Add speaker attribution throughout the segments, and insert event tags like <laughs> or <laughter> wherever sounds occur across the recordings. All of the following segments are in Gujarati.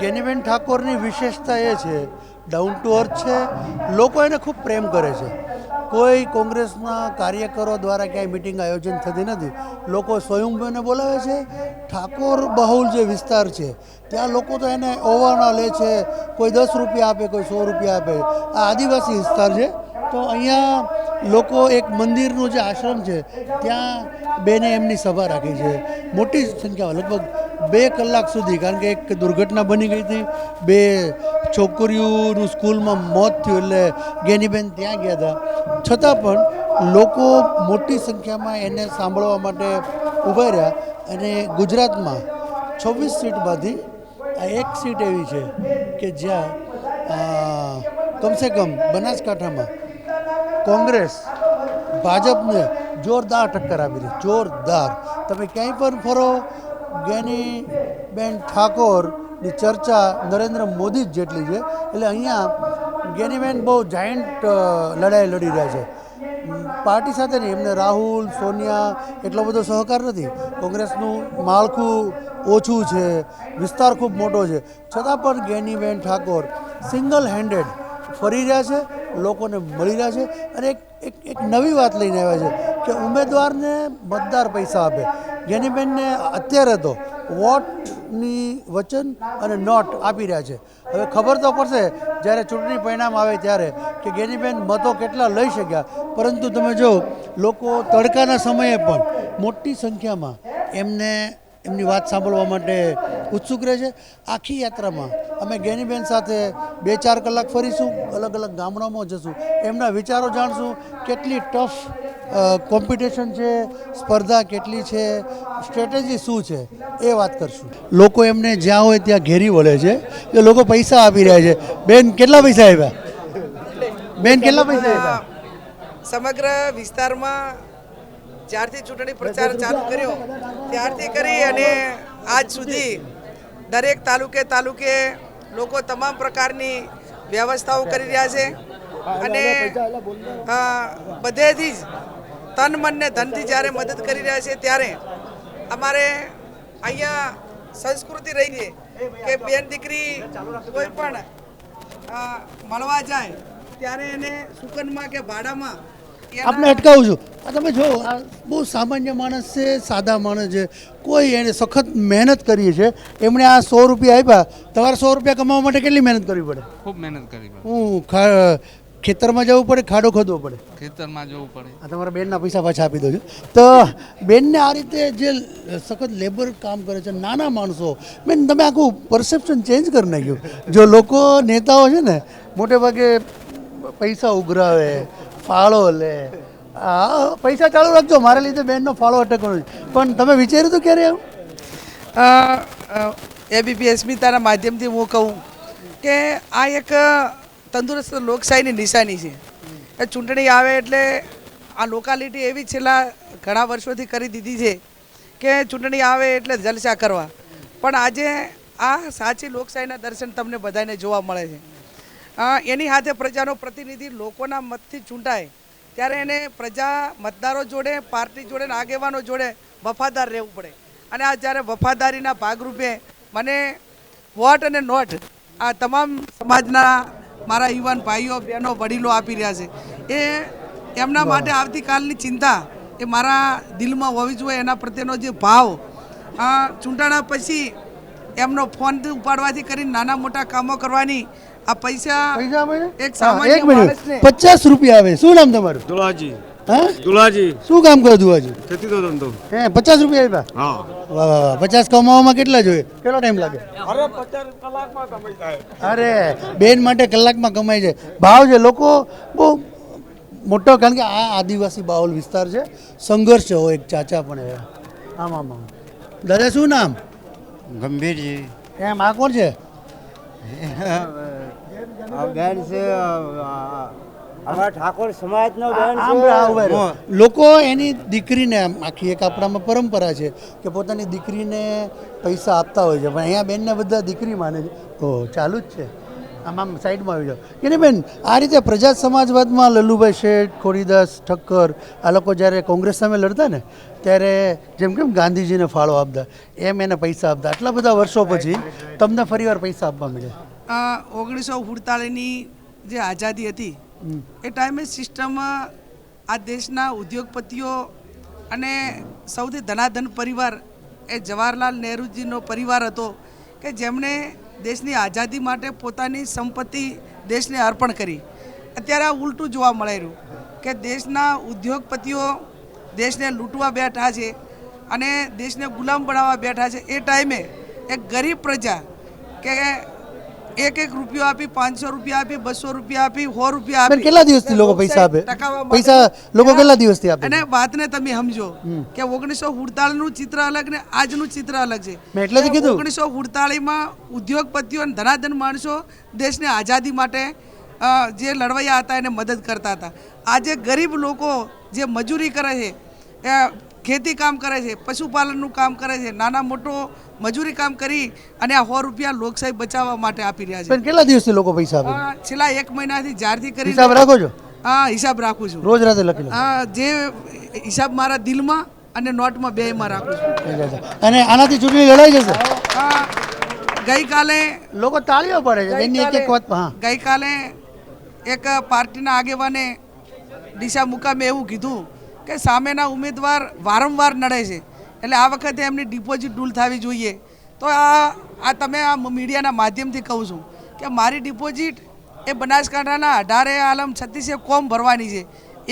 Speaker 1: ગેનીબેન ઠાકોરની વિશેષતા એ છે ડાઉન ટુ અર્થ છે, લોકો એને ખૂબ પ્રેમ કરે છે. કોઈ કોંગ્રેસના કાર્યકરો દ્વારા ક્યાંય મિટિંગ આયોજન થતી નથી, લોકો સ્વયંભૂને બોલાવે છે. ઠાકોર બહુલ જે વિસ્તાર છે, ત્યાં લોકો તો એને ઓવાના લે છે, કોઈ દસ રૂપિયા આપે, કોઈ સો રૂપિયા આપે. આ આદિવાસી વિસ્તાર છે, તો અહીંયા લોકો એક મંદિરનું જે આશ્રમ છે, ત્યાં બેને એમની સભા રાખી છે. મોટી સંખ્યામાં, લગભગ બે કલાક સુધી, કારણ કે એક દુર્ઘટના બની ગઈ હતી. બે છોકરીઓનું સ્કૂલમાં મોત થયું એટલે ગેનીબેન ત્યાં ગયા હતા. છતાં પણ લોકો મોટી સંખ્યામાં એને સાંભળવા માટે ઊભા રહ્યા અને ગુજરાતમાં છવ્વીસ સીટમાંથી આ એક સીટ એવી છે કે જ્યાં કમસે કમ બનાસકાંઠામાં કોંગ્રેસ ભાજપને જોરદાર ટક્કર આપી રહી જોરદાર. તમે ક્યાંય પણ ફરો ગેની બેન ઠાકોરની ચર્ચા નરેન્દ્ર મોદી જ જેટલી છે, એટલે અહીંયા ગેનીબેન બહુ જાયન્ટ લડાઈ લડી રહ્યા છે. પાર્ટી સાથે નહીં, એમને રાહુલ, સોનિયા એટલો બધો સહકાર નથી. કોંગ્રેસનું માળખું ઓછું છે, વિસ્તાર ખૂબ મોટો છે. છતાં પણ ગેનીબેન ઠાકોર સિંગલ હેન્ડેડ ફરી રહ્યા છે લોકોને મળી રહ્યા છે અને એક એક એક નવી વાત લઈને આવ્યા છે કે ઉમેદવારને મતદાર પૈસા આપે. ગેનીબેનને અત્યારે તો વોટની વચન અને નોટ આપી રહ્યા છે. હવે ખબર તો પડશે જ્યારે ચૂંટણી પરિણામ આવે ત્યારે કે ગેનીબેન મતો કેટલા લઈ શક્યા. પરંતુ તમે જો લોકો તડકાના સમયે પણ મોટી સંખ્યામાં એમને એમની વાત સાંભળવા માટે ઉત્સુક રહે છે. આખી યાત્રામાં અમે ગેનીબેન સાથે બે ચાર કલાક ફરીશું, અલગ અલગ ગામડામાં જશું. એમના વિચારો જાણશું કેટલી ટફ કોમ્પિટિશન છે, સ્પર્ધા કેટલી છે સ્ટ્રેટેજી શું છે, એ વાત કરશું. લોકો એમને જ્યાં હોય ત્યાં ઘેરી વળે છે. કે લોકો પૈસા આપી રહ્યા છે. બેન, કેટલા પૈસા આવ્યા બેન, કેટલા પૈસા આવ્યા
Speaker 2: સમગ્ર વિસ્તારમાં જ્યારથી ચૂંટણી પ્રચાર ચાલુ કર્યો, ત્યારથી કરી અને આજ સુધી દરેક તાલુકે તાલુકે લોકો તમામ પ્રકારની વ્યવસ્થાઓ કરી રહ્યા છે અને બધેથી જ તન મનને ધનથી જ્યારે મદદ કરી રહ્યા છે ત્યારે અમારે અહીંયા સંસ્કૃતિ રહી છે કે બેન દીકરી કોઈ પણ મળવા જાય, ત્યારે એને સુકનમાં કે ભાડામાં
Speaker 1: આપણે અટકાવું છું. આ તમે જો આ બહુ સામાન્ય માણસ છે સાદા માણસ છે. કોઈ એને સખત મહેનત કરી છે એમણે આ સો રૂપિયા આપ્યા. તમારે સો રૂપિયા કમાવા માટે કેટલી મહેનત કરવી પડે?
Speaker 3: ખૂબ મહેનત કરવી પડે.
Speaker 1: હું ખેતરમાં જવું પડે ખાડો ખોદવો પડે?
Speaker 3: ખેતરમાં જવું પડે.
Speaker 1: આ તમારા બેનના પૈસા પાછા આપી દો છો. તો બેનને આ રીતે જે સખત લેબર કામ કરે છે નાના માણસો બેન તમે આખું પરસેપ્શન ચેન્જ કરી નાખ્યું. જો લોકો નેતાઓ છે ને મોટે ભાગે પૈસા ઉઘરાવે ફાળો લે. હા, પૈસા ચાલુ રાખજો, મારા લીધે બેનનો ફાળો અટકવાનો પણ તમે વિચાર્યું હતું ક્યારે આવું?
Speaker 2: એબીપી અસ્મિતાના માધ્યમથી હું કહું કે આ એક તંદુરસ્ત લોકશાહીની નિશાની છે. એ ચૂંટણી આવે એટલે આ લોકાલિટી એવી છેલ્લા ઘણા વર્ષોથી કરી દીધી છે કે ચૂંટણી આવે એટલે જલસા કરવા. પણ આજે આ સાચી લોકશાહીના દર્શન તમને બધાને જોવા મળે છે. એની સાથે પ્રજાનો પ્રતિનિધિ લોકોના મતથી ચૂંટાય. ત્યારે એને પ્રજા મતદારો જોડે પાર્ટી જોડે આગેવાનો જોડે વફાદાર રહેવું પડે. અને આ જ્યારે વફાદારીના ભાગરૂપે મને વોટ અને નોટ આ તમામ સમાજના મારા યુવાન ભાઈઓ બહેનો વડીલો આપી રહ્યા છે. એ એમના માટે આવતીકાલની ચિંતા એ મારા દિલમાં હોવી જોઈએ. એના પ્રત્યેનો જે ભાવ ચૂંટણા પછી એમનો ફોન ઉપાડવાથી કરીને નાના મોટા કામો કરવાની આ પૈસા
Speaker 1: પૈસા
Speaker 2: એક સામાન્ય
Speaker 1: એક મિનિટ. પચાસ રૂપિયા આવે. શું નામ તમારું?
Speaker 4: દુલાજી.
Speaker 1: હા?
Speaker 4: દુલાજી.
Speaker 1: શું કામ કરો દુવાજી
Speaker 4: ખેતી તો ધંધો.
Speaker 1: હે પચાસ રૂપિયા આપ્યા?
Speaker 4: હા.
Speaker 1: વાહ વાહ વાહ. પચાસ કમાવામાં કેટલા જોઈએ? કેટલો ટાઈમ લાગે?
Speaker 4: અરે પચાસ કલાકમાં કમાઈ જાય.
Speaker 1: અરે બેન માટે કલાકમાં કમાય છે ભાવ છે લોકો બહુ મોટો કારણ કે આ આદિવાસી બાઉલ વિસ્તાર છે. સંઘર્ષ છે હો એક ચાચા પણ એ આમ આમ આમ. દાદા શું નામ?
Speaker 5: ગંભીરજી.
Speaker 1: એમ આ કોણ છે? <laughs>
Speaker 5: બેન છે ઠાકોર સમાજનો.
Speaker 1: લોકો એની દીકરીને આમ આખી એક આપણામાં પરંપરા છે કે પોતાની દીકરીને પૈસા આપતા હોય છે. પણ અહીંયા બેનને બધા દીકરી માને છે. ઓહ ચાલુ જ છે. આમ આમ સાઈડમાં આવી જાઓ. કે નહીં બેન આ રીતે પ્રજા સમાજવાદમાં લલ્લુભાઈ શેઠ ખોડીદાસ ઠક્કર આ લોકો જ્યારે કોંગ્રેસ સામે લડતા ને ત્યારે જેમ કેમ ગાંધીજીને ફાળો આપતા. એમ એને પૈસા આપતા. આટલા બધા વર્ષો પછી તમને ફરીવાર પૈસા આપવા મળ્યા.
Speaker 2: ઓગણીસો સુડતાલીસની જે આઝાદી હતી એ ટાઈમે સિસ્ટમ આ દેશના ઉદ્યોગપતિઓ અને સૌથી ધનાધન પરિવાર એ જવાહરલાલ નહેરુજીનો પરિવાર હતો કે જેમણે દેશની આઝાદી માટે પોતાની સંપત્તિ દેશને અર્પણ કરી. અત્યારે આ ઉલટું જોવા મળી રહ્યું કે દેશના ઉદ્યોગપતિઓ દેશને લૂંટવા બેઠા છે અને દેશને ગુલામ બનાવવા બેઠા છે. એ ટાઈમે એક ગરીબ પ્રજા કે એક એક રૂપિયો આપી પાંચસો રૂપિયા આપી બસો રૂપિયા આપી સો રૂપિયા આપી.
Speaker 1: કેટલા દિવસથી લોકો પૈસા આપે? પૈસા લોકો કેટલા દિવસથી આપે?
Speaker 2: અને વાતને તમે સમજો કે ઓગણીસો નું ચિત્ર અલગ ને આજનું ચિત્ર અલગ છે.
Speaker 1: મેં એટલે જ કીધું.
Speaker 2: ઓગણીસો માં ઉદ્યોગપતિઓ અને ધનાધન માણસો દેશને આઝાદી માટે જે લડવૈયા હતા એને મદદ કરતા હતા. આજે ગરીબ લોકો જે મજૂરી કરે છે એ ખેતી કામ કરે છે પશુપાલનનું કામ કરે છે નાના મોટો મજૂરી કામ કરી અને આ સો રૂપિયા લોકશાહી બચાવવા માટે આપી રહ્યા છે.
Speaker 1: કેટલા દિવસથી લોકો પૈસા આપે?
Speaker 2: છેલ્લા એક મહિનાથી જ્યારથી કરી
Speaker 1: હિસાબ રાખો છો?
Speaker 2: હા હિસાબ રાખું છું.
Speaker 1: રોજ રાતે લખી
Speaker 2: હા જે હિસાબ મારા દિલમાં અને નોટમાં બેમાં રાખું છું.
Speaker 1: અને આનાથી ચૂંટણી લડાઈ જશે?
Speaker 2: આ ગઈકાલે
Speaker 1: લોકો તાળીઓ પડે છે એની એક એક વાત હા.
Speaker 2: ગઈકાલે એક પાર્ટીના આગેવાને દિશા મુકામે એવું કીધું કે સામેના ઉમેદવાર વારંવાર નડે છે. એટલે આ વખતે એમની ડિપોઝિટ ડૂલ થવી જોઈએ. તો આ આ તમે આ મીડિયાના માધ્યમથી કહું છું કે મારી ડિપોઝિટ એ બનાસકાંઠાના અઢારે આલમ છત્રીસે કોમ ભરવાની છે.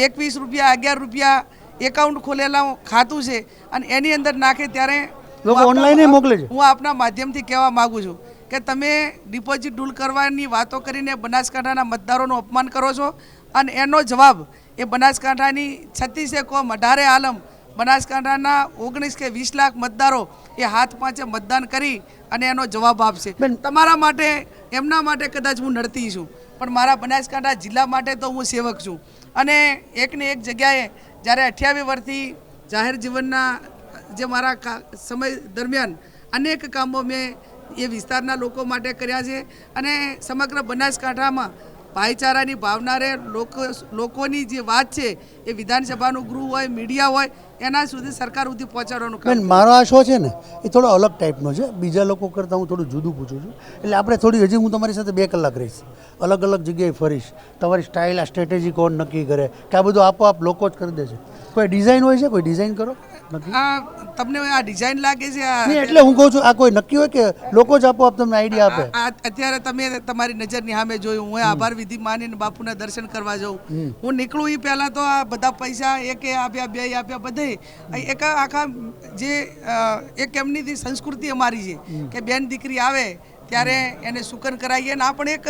Speaker 2: એકવીસ રૂપિયા અગિયાર રૂપિયા એકાઉન્ટ ખોલેલા ખાતું છે અને એની અંદર નાખે ત્યારે ઓનલાઈન
Speaker 1: મોકલે છે.
Speaker 2: હું આપના માધ્યમથી કહેવા માગું છું કે તમે ડિપોઝિટ ડૂલ કરવાની વાતો કરીને બનાસકાંઠાના મતદારોનું અપમાન કરો છો અને એનો જવાબ એ બનાસકાંઠાની છત્રીસે કોમ અઢારે આલમ. બનાસકાંઠાના ઓગણીસ કે વીસ લાખ મતદારો એ હાથ પાંચે મતદાન કરી અને એનો જવાબ આપશે. તમારા માટે એમના માટે કદાચ હું નડતી છું પણ મારા બનાસકાંઠા જિલ્લા માટે તો હું સેવક છું. અને એકને એક જગ્યાએ જ્યારે અઠ્યાવીસ વર્ષથી જાહેર જીવનના જે મારા સમય દરમિયાન અનેક કામો મેં એ વિસ્તારના લોકો માટે કર્યા છે અને સમગ્ર બનાસકાંઠામાં ભાઈચારાની ભાવના રહે લોકો લોકોની જે વાત છે એ વિધાનસભાનું ગૃહ હોય મીડિયા હોય એના સુધી સરકાર સુધી પહોંચાડવાનું
Speaker 1: બેન મારો આ શો છે ને એ થોડો અલગ ટાઈપનો છે. બીજા લોકો કરતાં હું થોડું જુદું પૂછું છું. એટલે આપણે થોડી હજી હું તમારી સાથે બે કલાક રહીશ. અલગ અલગ જગ્યાએ ફરીશ. તમારી સ્ટાઇલ આ સ્ટ્રેટેજી કોણ નક્કી કરે? કે આ બધું આપોઆપ લોકો જ કરી દે છે. કોઈ ડિઝાઇન હોય છે? કોઈ ડિઝાઇન કરો?
Speaker 2: આ તમને આ ડિઝાઇન લાગે છે આ
Speaker 1: નહીં એટલે હું કહું છું આ કોઈ નક્કી હોય કે લોકો જ આપોઆપ તમને આઈડિયા આપે?
Speaker 2: અત્યારે તમે તમારી નજરની સામે જોયું હું આભાર વિધિ માનીને બાપુના દર્શન કરવા જાઉં. હું નીકળું એ પહેલાં તો આ બધા પૈસા એકે આપ્યા બે આપ્યા બધે. એક આખા જે એક એમની સંસ્કૃતિ અમારી છે કે બેન દીકરી આવે ત્યારે એને સુકન કરાવીએ અને પણ એક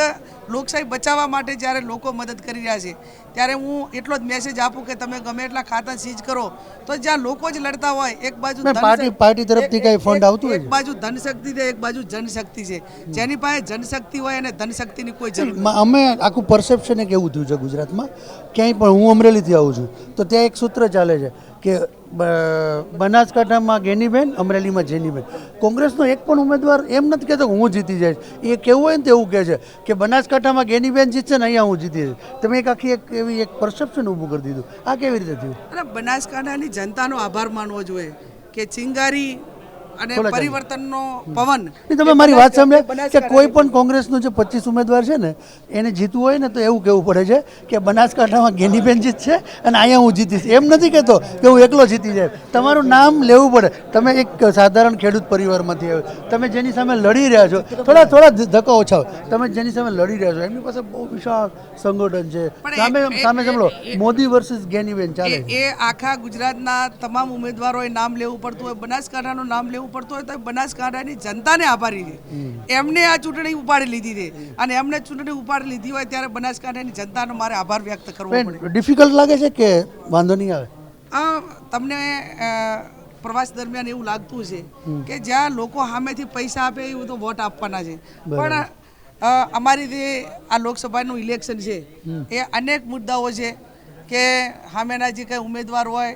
Speaker 2: લોકશાહી બચાવવા માટે જ્યારે લોકો મદદ કરી રહ્યા છે ત્યારે હું એટલો જ મેસેજ આપું કે તમે ગમે એટલા ખાતા સીઝ કરો તો જ્યાં લોકો જ લડતા હોય એક બાજુ
Speaker 1: પાર્ટી- પાર્ટી તરફથી કાંઈ ફંડ આવતું હોય
Speaker 2: એક બાજુ ધનશક્તિ છે એક બાજુ જનશક્તિ છે. જેની પાસે જનશક્તિ હોય અને ધનશક્તિની કોઈ જરૂર
Speaker 1: અમે આખું પરસેપ્શન એક એવું થયું છે ગુજરાતમાં ક્યાંય પણ હું અમરેલીથી આવું છું તો ત્યાં એક સૂત્ર ચાલે છે કે બનાસકાંઠામાં ગેનીબેન, અમરેલીમાં જેનીબેન. કોંગ્રેસનો એક પણ ઉમેદવાર એમ નથી કહેતો હું જીતી જઈશ. એ કેવું હોય ને તો એવું કહે છે કે બનાસકાંઠામાં ગેનીબેન જીતશે ને અહીંયા હું જીતી જઈશ. તમે એક આખી એક એવી એક પરસેપ્શન ઊભું કરી દીધું. આ કેવી રીતે થયું?
Speaker 2: અને બનાસકાંઠાની જનતાનો આભાર માનવો જોઈએ કે ચિંગારી અને પરિવર્તનનો પવન
Speaker 1: તમે મારી વાત સાંભળે કે કોઈ પણ કોંગ્રેસનો જે પચીસ ઉમેદવાર છે ને એને જીતવું હોય ને તો એવું કહેવું પડે છે કે બનાસકાંઠામાં ગેનીબેન જીતશે અને અહીંયા હું જીતીશ. એમ નથી કહેતો કે હું એકલો જીતી જાય. તમારું નામ લેવું પડે. તમે એક સાધારણ ખેડૂત પરિવારમાંથી આવ્યો. તમે જેની સામે લડી રહ્યા છો થોડા થોડા ધક્કો ઓછા તમે જેની સામે લડી રહ્યા છો એમની પાસે બહુ વિશાળ સંગઠન છે. સામે સામે સાંભળો મોદી વર્સિસ ગેનીબેન ચાલે
Speaker 2: એ એ આખા ગુજરાતના તમામ ઉમેદવારોએ નામ લેવું પડતું હોય બનાસકાંઠાનું નામ લેવું પડતું હોય તો બનાસકાંઠાની જનતાને આભારી છે. એમને આ ચૂંટણી ઉપાડી લીધી છે. અને એમને ચૂંટણી ઉપાડી લીધી હોય ત્યારે બનાસકાંઠાની જનતાનો મારે આભાર વ્યક્ત કરવો પડે.
Speaker 1: ડિફિકલ્ટ લાગે છે કે વાંધો નહીં આવે?
Speaker 2: આ તમને પ્રવાસ દરમિયાન એવું લાગતું છે કે જ્યાં લોકો સામેથી પૈસા આપે એવું તો વોટ આપવાના છે. પણ અમારી જે આ લોકસભાનું ઇલેક્શન છે એ અનેક મુદ્દાઓ છે કે સામેના જે કંઈ ઉમેદવાર હોય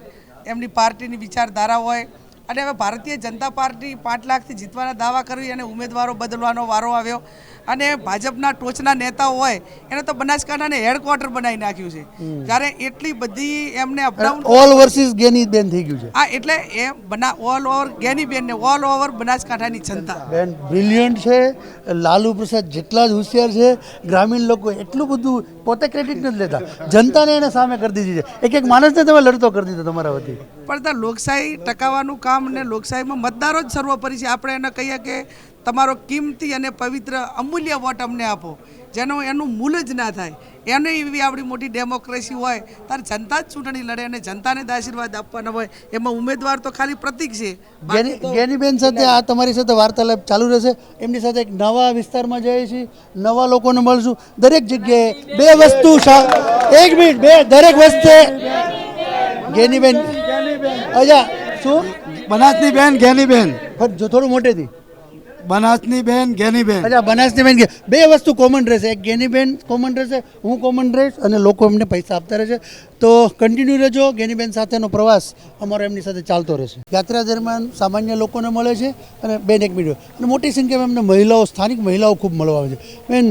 Speaker 2: એમની પાર્ટીની વિચારધારા હોય અને હવે ભારતીય જનતા પાર્ટી પાંચ લાખથી જીતવાના દાવા કરી અને ઉમેદવારો બદલવાનો વારો આવ્યો. અને ભાજપના ટોચના નેતાઓ હોય એને તો બનાસકાંઠાને હેડક્વાર્ટર બનાવી નાખ્યું છે. જ્યારે એટલી બધી એમને અપડાઉન
Speaker 1: ઓલ વર્સિસ ગેની બેન થઈ ગયું છે.
Speaker 2: આ એટલે એ બના ઓલ ઓવર ગેની બેન ને ઓલ ઓવર બનાસકાંઠાની જનતા.
Speaker 1: બેન બ્રિલિયન્ટ છે. લાલુ પ્રસાદ જેટલા જ હોશિયાર છે ગ્રામીણ લોકો એટલું બધું પોતે ક્રેડિટ નથી લેતા. જનતાને એને સામે કરી દીધી છે. એક એક માણસને તમે લડતો કરી દીધો તમારા વતી.
Speaker 2: પણ ત્યાં લોકશાહી ટકાવવાનું કામ ને લોકશાહીમાં મતદારો જ સર્વોપરી છે. આપણે એને કહીએ કે તમારો કિંમતી અને પવિત્ર અમૂલ્ય વોટ અમને આપો. જેનો એનું મૂલ જ ના થાય. એને એવી આપણી મોટી ડેમોક્રેસી હોય ત્યારે જનતા જ ચૂંટણી લડે અને જનતાને જ આશીર્વાદ આપવાના હોય એમાં ઉમેદવાર તો ખાલી પ્રતિક છે.
Speaker 1: ગેની ગેનીબેન સાથે આ તમારી સાથે વાર્તાલાપ ચાલુ રહેશે. એમની સાથે એક નવા વિસ્તારમાં જઈએ છીએ. નવા લોકોને મળશું. દરેક જગ્યાએ બે વસ્તુ એક મિનિટ બે દરેક વસ્તે ગેનીબેન. અજા શું?
Speaker 5: બનાસની બેન ગેની બેન
Speaker 1: જો થોડું મોટેથી.
Speaker 5: બનાસની બેન ગેની બેન.
Speaker 1: અચ્છા બનાસની બેન કે બે વસ્તુ કોમન રહેશે. એક ગેનીબેન કોમન રહેશે હું કોમન રહીશ અને લોકો એમને પૈસા આપતા રહેશે. તો કન્ટિન્યુ રહેજો ગેનીબેન સાથેનો પ્રવાસ અમારો એમની સાથે ચાલતો રહેશે. યાત્રા દરમિયાન સામાન્ય લોકોને મળે છે અને બેન એક મિનિટ અને મોટી સંખ્યામાં એમને મહિલાઓ સ્થાનિક મહિલાઓ ખૂબ મળવા આવે છે. બેન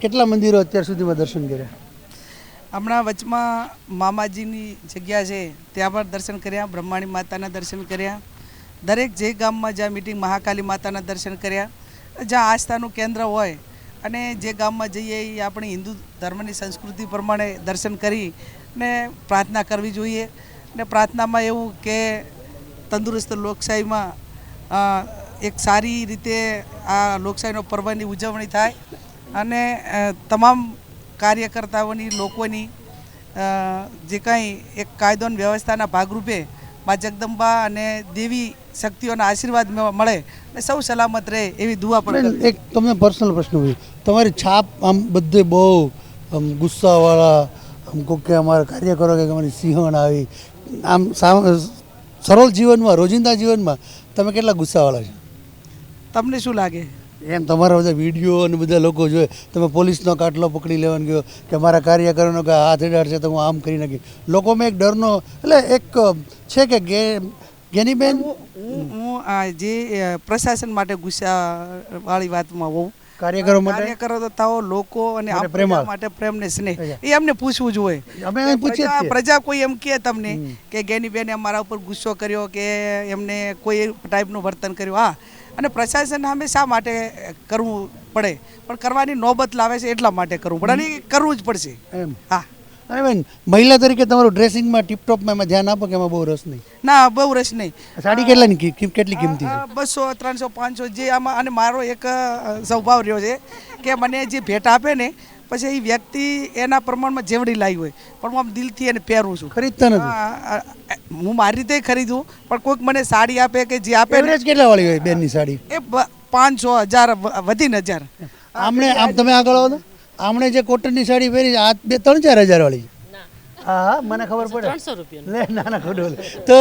Speaker 1: કેટલા મંદિરો અત્યાર સુધીમાં દર્શન કર્યા?
Speaker 2: હમણાં વચમાં મામાજીની જગ્યા છે ત્યાં પણ દર્શન કર્યા બ્રહ્માણી માતાના દર્શન કર્યા. દરેક જે ગામમાં જ્યાં મિટિંગ મહાકાલી માતાના દર્શન કર્યા, જ્યાં આસ્થાનું કેન્દ્ર હોય અને જે ગામમાં જઈએ એ આપણી હિન્દુ ધર્મની સંસ્કૃતિ પ્રમાણે દર્શન કરી ને પ્રાર્થના કરવી જોઈએ ને પ્રાર્થનામાં એવું કે તંદુરસ્ત લોકશાહીમાં એક સારી રીતે આ લોકશાહીનો પર્વની ઉજવણી થાય અને તમામ કાર્યકર્તાઓની, લોકોની જે કાંઈ એક કાયદો વ્યવસ્થાના ભાગરૂપે મા જગદંબા અને દેવી શક્તિઓના આશીર્વાદ મળે અને સૌ સલામત રહે એવી દુઆ પણ
Speaker 1: એક તમને પર્સનલ પ્રશ્ન હોય તમારી છાપ આમ બધે બહુ આમ ગુસ્સાવાળા આમ કે અમારા કાર્યકરો કે અમારી સિંહણ આવી. આમ સરળ જીવનમાં રોજિંદા જીવનમાં તમે કેટલા ગુસ્સાવાળા છો?
Speaker 2: તમને શું લાગે?
Speaker 1: એમ તમારા બધા વીડિયો અને બધા લોકો જોઈએ તમે પોલીસનો કાટલો પકડી લેવાનો ગયો કે મારા કાર્યકરોનો કે હાથ અડાડશે તો હું આમ કરી નાખી લોકોમાં એક ડરનો એટલે એક છે કે ગે ગેનીબેન
Speaker 2: હું હું જે પ્રશાસન માટે ગુસ્સા વાળી વાતમાં હોઉં.
Speaker 1: કાર્યકરો માટે?
Speaker 2: કાર્યકરો તો તાઓ લોકો અને પ્રજા માટે પ્રેમ ને સ્નેહ એ અમને પૂછવું જોઈએ
Speaker 1: અમે પૂછીએ
Speaker 2: પ્રજા કોઈ એમ કહે તમને કે ગેની બેને અમારા ઉપર ગુસ્સો કર્યો કે એમને કોઈ ટાઈપનું વર્તન કર્યું. હા અને પ્રશાસન સામે શા માટે કરવું પડે? પણ કરવાની નોબત લાવે છે એટલા માટે કરવું પડે. અને કરવું જ પડશે.
Speaker 1: એમ.
Speaker 2: હા.
Speaker 1: અને બેન મહિલા તરીકે તમારું ડ્રેસિંગમાં ટિપટોપમાં એમાં ધ્યાન આપો કે એમાં બહુ રસ નહીં?
Speaker 2: ના બહુ રસ નહીં.
Speaker 1: સાડી કેટલાની કેટલી કિંમતી છે?
Speaker 2: બસો ત્રણસો પાંચસો જે આમાં અને મારો એક સ્વભાવ રહ્યો છે કે મને જે ભેટ આપે ને પછી એ વ્યક્તિ એના પ્રમાણમાં જેવડી લાવી હોય. પણ હું આમ દિલથી એને પહેરું છું.
Speaker 1: ખરીદતા નથી?
Speaker 2: હા, મારી રીતે ખરીદું પણ કોઈક મને સાડી આપે કે જે આપે ને
Speaker 1: એવરેજ કેટલા વાળી હોય બેનની સાડી?
Speaker 2: એ પાંચસો હજાર વધીને હજાર.
Speaker 1: આમને આમ તમે આગળ આવો આમણે જે કોટનની સાડી પહેરી આ બે ત્રણ ચાર હજાર વાળી છે. હા હા મને ખબર પડે.
Speaker 6: ત્રણસો રૂપિયા
Speaker 1: લે ના ના ખોટું તો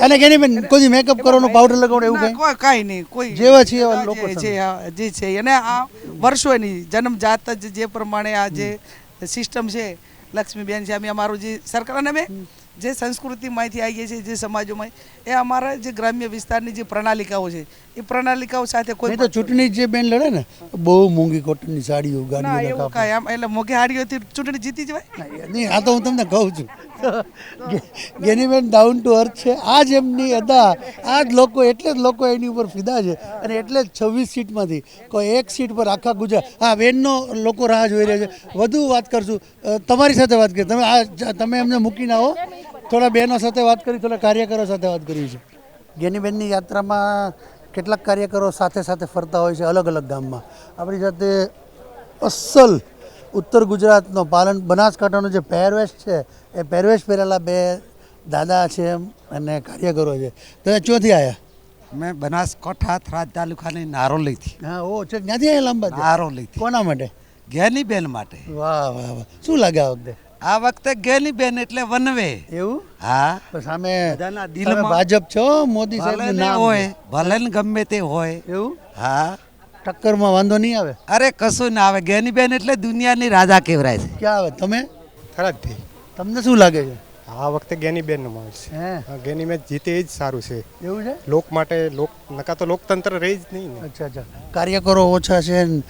Speaker 1: અને કેની બેન કોઈ મેકઅપ કરવાનું પાવડર લગાવવાનું એવું કઈ?
Speaker 2: કોઈ કાંઈ નહીં કોઈ
Speaker 1: જેવા છે એવા લોકો
Speaker 2: છે જે છે અને આ વર્ષોની જન્મજાત જ જે પ્રમાણે આ જે સિસ્ટમ છે લક્ષ્મીબેન છે અમે અમારું જે સરકાર અને અમે જે સંસ્કૃતિમાંથી આવીએ છીએ જે સમાજોમાં એ અમારા જે ગ્રામ્ય વિસ્તારની જે પ્રણાલિકાઓ છે એ પ્રણાલિકાઓ સાથે કોઈ
Speaker 1: તો ચૂંટણી જે બેન લડે ને બહુ મોંઘી કોટનની સાડીઓ ગાડીઓ
Speaker 2: એવું કાંઈ આમ એટલે મોંઘી સાડીઓથી ચૂંટણી જીતી જવાય?
Speaker 1: નહીં આ તો હું તમને કહું છું. ગેનીબેન ડાઉન ટુ અર્થ છે આ જ એમની અદા આ જ લોકો એટલે જ લોકો એની ઉપર ફિદા છે અને એટલે જ છવ્વીસ સીટમાંથી કોઈ એક સીટ પર આખા ગુજરાત હા બેનનો લોકો રાહ જોઈ રહ્યા છે. વધુ વાત કરશું. તમારી સાથે વાત કરી તમે આ તમે એમને મૂકીને આવો. થોડા બહેનો સાથે વાત કરી થોડા કાર્યકરો સાથે વાત કરી છે. ગેનીબેનની યાત્રામાં કેટલાક કાર્યકરો સાથે સાથે ફરતા હોય છે અલગ અલગ ગામમાં. આપણી સાથે અસલ ઉત્તર ગુજરાતનો પાલન બનાસકાંઠાનો જે પહેરવેશ છે એ પહેરવેશ પહેરેલા બે દાદા છે અને કાર્યકરો છે. તમે ચોથી આવ્યા
Speaker 7: મેં બનાસકાંઠા થરાદ તાલુકાની નારોલીથી.
Speaker 1: હા ઓ છે ક્યાંથી આવ્યા લાંબા
Speaker 7: નારોલીથી.
Speaker 1: કોના માટે?
Speaker 7: જ્ઞાનીબેન માટે.
Speaker 1: વાહ વાહ વાહ. શું લાગે આ વખતે?
Speaker 7: આ વખતે જ્ઞાનીબેન એટલે વનવે.
Speaker 1: એવું?
Speaker 7: હા.
Speaker 1: તો સામે તમે
Speaker 7: દિલમાં
Speaker 1: ભાજપ છો મોદી સાહેબ
Speaker 7: ના હોય ભલે ને ગમે તે હોય.
Speaker 1: એવું?
Speaker 7: હા.
Speaker 1: ટક્કરમાં વાંધો નહીં આવે?
Speaker 7: અરે કશું ના આવે. જ્ઞાનીબેન એટલે દુનિયાની રાજા કેવરાય છે.
Speaker 1: ક્યાં આવે? તમે?
Speaker 5: થરાદથી.
Speaker 1: તમને શું લાગે છે?
Speaker 6: આ વખતે ગેનીબેન નો માહોલ છે.
Speaker 1: હે?
Speaker 6: હા, ગેનીબેન જીતે એ જ સારું છે.
Speaker 1: એવું છે?
Speaker 6: લોક માટે લોક નકા તો લોકતંત્ર રહી જ નહીં ને.
Speaker 1: અચ્છા અચ્છા. કાર્યકરો ઓછા છે ને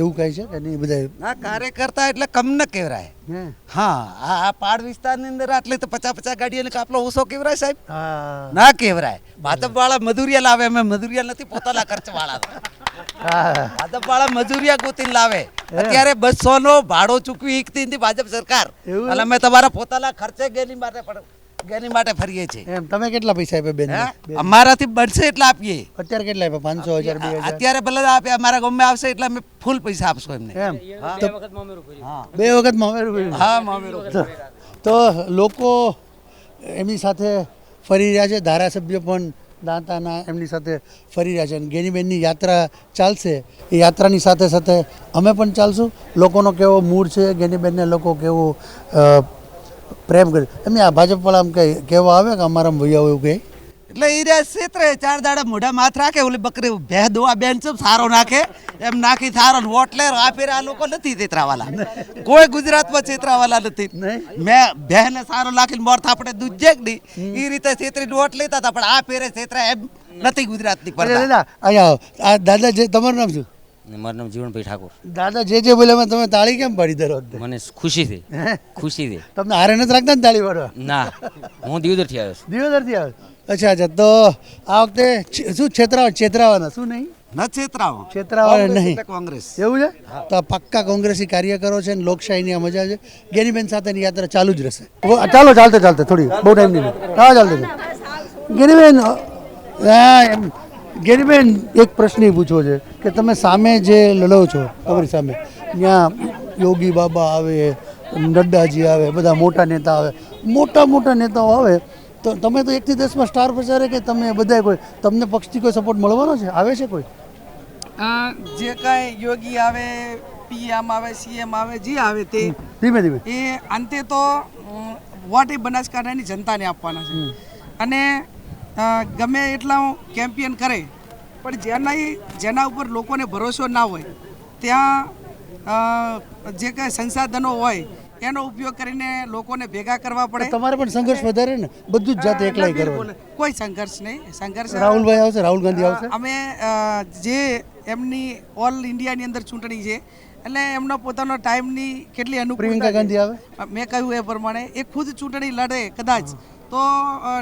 Speaker 1: એવું કહે છે કે નહીં બધા
Speaker 7: ના કાર્યકર્તા એટલે કમ ન કહેવાય.
Speaker 1: હે?
Speaker 7: હા આ આ પાડ વિસ્તારની અંદર આટલે તો પચાસ પચાસ ગાડીઓને કાપલો ઓછો કહેવાય સાહેબ? ના કહેવાય. ભાજપ વાળા મધુરિયા લાવે અમે મધુરિયા નથી પોતાના ખર્ચ વાળા ભાજપ વાળા મજૂરિયા ગોતીને લાવે. અત્યારે બસો નો ભાડો ચૂકવી એકતી ભાજપ સરકાર. એટલે અમે તમારા પોતાના ખર્ચે ગેની માટે પણ ગેની માટે ફરીએ છીએ.
Speaker 1: એમ તમે કેટલા પૈસા આપ્યા બેન?
Speaker 7: હે? અમારાથી બનશે એટલે આપીએ.
Speaker 1: અત્યારે કેટલા આપ્યા? પાંચસો હજાર બે
Speaker 7: અત્યારે ભલે આપે અમારા ગામમાં આવશે એટલે અમે ફૂલ પૈસા આપશું એમને.
Speaker 1: એમ.
Speaker 7: હા.
Speaker 1: બે વખત મામેરું કર્યું.
Speaker 7: હા. મામેરો
Speaker 1: તો- તો લોકો એમની સાથે ફરી રહ્યા છે. ધારાસભ્ય પણ દાંતાના એમની સાથે ફરી રહ્યા છે અને ગેનીબેનની યાત્રા ચાલશે. એ યાત્રાની સાથે સાથે અમે પણ ચાલશું. લોકોનો કેવો મૂડ છે, ગેનીબેનને લોકો કેવું પ્રેમ કરે. એમને આ ભાજપવાળા આમ કંઈ કહેવા આવે કે અમારા ભૈયા એવું કહે
Speaker 7: એટલે એ રહ્યા ક્ષેત્રે ચાર દાડા મોઢા માથ રાખે ઓલી બકરી બે દોવા બેન છે સારો નાખે. એમ નાખી સારો ને વોટ લે આ ફેર આ લોકો નથી છેતરાવાલા કોઈ ગુજરાતમાં છેતરાવાલા નથી? મેં બહેને સારો નાખીને મોર થાપડે દૂધ જેક દી. એ રીતે છેતરી વોટ લેતા હતા પણ આ ફેરે છેતરા એમ નથી ગુજરાતની
Speaker 1: દાદા અહીંયા આ દાદા જે તમારું નામ શું?
Speaker 8: મારું નામ જીવનભાઈ ઠાકોર.
Speaker 1: દાદા જે જે બોલે તમે તાળી કેમ પાડી દરો
Speaker 8: મને ખુશી થઈ
Speaker 1: હે?
Speaker 8: ખુશી થઈ
Speaker 1: તમને હારે નથી રાખતા ને તાળી પાડવા?
Speaker 8: ના હું દિવદરથી આવ્યો છું.
Speaker 1: દિવસરથી આવે અચ્છા અચ્છા. તો આ વખતે શું છેતરાવા છેતરાવાના? શું નહીં?
Speaker 7: ન છેતરાવો.
Speaker 1: છેતરાવાના
Speaker 7: કોંગ્રેસ
Speaker 1: નહીં.
Speaker 7: એટલે કોંગ્રેસ.
Speaker 1: એવું છે? તો પક્કા કોંગ્રેસી કાર્યકરો છે ને લોકશાહીની આ મજા છે. ગેનીબેન સાથેની યાત્રા ચાલુ જ રહેશે. ચાલો ચાલતે ચાલતે થોડી બહુ ટાઈમ નહીં હા ચાલતે. ગેનીબેન એમ. ગેરીબેન એક પ્રશ્ન એ પૂછવો છે કે તમે સામે જે લડો છો તમારી સામે? ત્યાં યોગી બાબા આવે નડ્ડાજી આવે બધા મોટા નેતા આવે. મોટા મોટા નેતાઓ આવે તો તમે તો એકથી દસમાં સ્ટાર પ્રચારે કે તમે બધા કોઈ તમને પક્ષથી કોઈ સપોર્ટ મળવાનો છે? આવે છે કોઈ?
Speaker 2: આ જે કાંઈ યોગી આવે પીએમ આવે સીએમ આવે જે આવે તે
Speaker 1: ધીમે ધીમે.
Speaker 2: એ અંતે તો વોટ એ બનાસકાંઠાની જનતાને આપવાના છે. અને ગમે એટલા કેમ્પિયન કરે પણ જેના જેના ઉપર લોકોને ભરોસો ના હોય ત્યાં જે કાંઈ સંસાધનો હોય એનો ઉપયોગ કરીને લોકોને ભેગા કરવા પડે.
Speaker 1: તમારે પણ સંઘર્ષ વધારે ને? બધું જ જાતે એકલાય. કરવાનું.
Speaker 2: કોઈ સંઘર્ષ નહીં. સંઘર્ષ
Speaker 1: રાહુલભાઈ આવશે રાહુલ ગાંધી આવશે?
Speaker 2: અમે જે એમની ઓલ ઇન્ડિયાની અંદર ચૂંટણી છે એટલે એમનો પોતાનો ટાઈમની કેટલી અનુકૂળતા
Speaker 1: ગાંધી આવે?
Speaker 2: મેં કહ્યું એ પ્રમાણે એ ખુદ ચૂંટણી લડે કદાચ. તો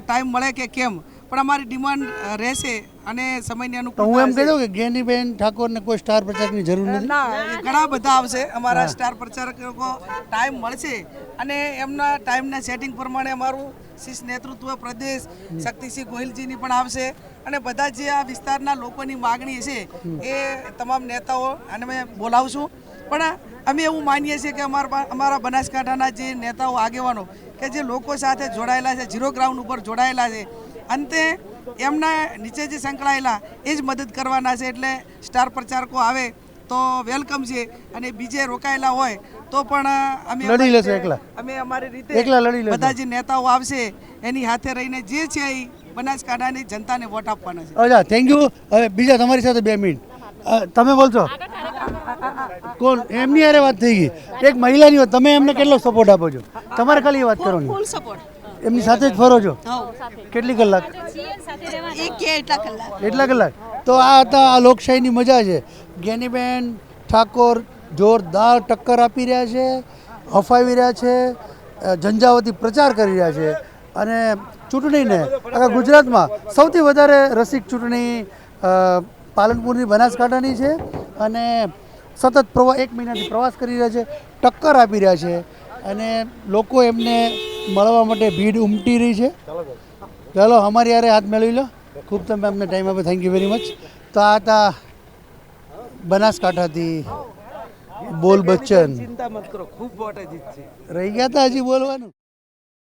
Speaker 2: ટાઈમ મળે કે કેમ? પણ અમારી ડિમાન્ડ રહેશે. અને સમયની
Speaker 1: અનુકૂળ હું એમ
Speaker 2: અનુકૂળતા
Speaker 1: કે ગેનીબેન ઠાકોરને કોઈ સ્ટાર પ્રચારની જરૂર નથી.
Speaker 2: ના એ ઘણા બધા આવશે. અમારા સ્ટાર પ્રચારકો ટાઈમ મળશે. અને એમના ટાઈમના સેટિંગ પ્રમાણે અમારું શિષ નેતૃત્વ પ્રદેશ શક્તિસિંહ ગોહિલજીની પણ આવશે. અને બધા જે આ વિસ્તારના લોકોની માગણી છે એ તમામ નેતાઓ અને મેં બોલાવશું પણ અમે એવું માનીએ છીએ કે અમારા અમારા બનાસકાંઠાના જે નેતાઓ આગેવાનો કે જે લોકો સાથે જોડાયેલા છે ઝીરો ગ્રાઉન્ડ ઉપર જોડાયેલા છે અંતે એમના નીચે જે સંકળાયેલા એ જ મદદ કરવાના છે એટલે સ્ટાર પ્રચારકો આવે તો વેલકમ છે અને બીજે રોકાયેલા હોય તો પણ અમે
Speaker 1: લડી લેશે એકલા.
Speaker 2: અમે અમારી રીતે
Speaker 1: એકલા લડી લેશે.
Speaker 2: બધા જે નેતાઓ આવશે એની હાથે રહીને જે છે એ બનાસકાંઠાની જનતાને વોટ આપવાના છે.
Speaker 1: અચ્છા થેન્ક યુ હવે બીજા તમારી સાથે બે મિનિટ તમે બોલશો કોણ? એમની અરે વાત થઈ ગઈ. એક મહિલાની વાત. તમે એમને કેટલો સપોર્ટ આપો છો? તમારે ખાલી વાત કરવાની.
Speaker 9: ફૂલ સપોર્ટ
Speaker 1: એમની સાથે જ ફરો છો? કેટલી કલાક?
Speaker 9: એટલા કલાક.
Speaker 1: એટલા કલાક? તો આ હતા આ લોકશાહીની મજા છે. જ્ઞાનીબેન ઠાકોર જોરદાર ટક્કર આપી રહ્યા છે હફાવી રહ્યા છે ઝંઝાવતી પ્રચાર કરી રહ્યા છે. અને ચૂંટણીને આખા ગુજરાતમાં સૌથી વધારે રસિક ચૂંટણી પાલનપુરની બનાસકાંઠાની છે અને સતત પ્રવાસ એક મહિનાથી પ્રવાસ કરી રહ્યા છે ટક્કર આપી રહ્યા છે. અને લોકો એમને મળવા માટે ભીડ ઉમટી રહી છે. ચાલો અમારી યારે હાથ મેળવી લો. ખૂબ તમે અમને ટાઈમ આપ્યો થેન્ક યુ વેરી મચ તો આ હતા બનાસકાંઠાથી બોલ બચ્ચન.
Speaker 2: ચિંતા મત કરો ખૂબ મોટા જીત છે.
Speaker 1: રહી ગયા હતા હજી બોલવાનું?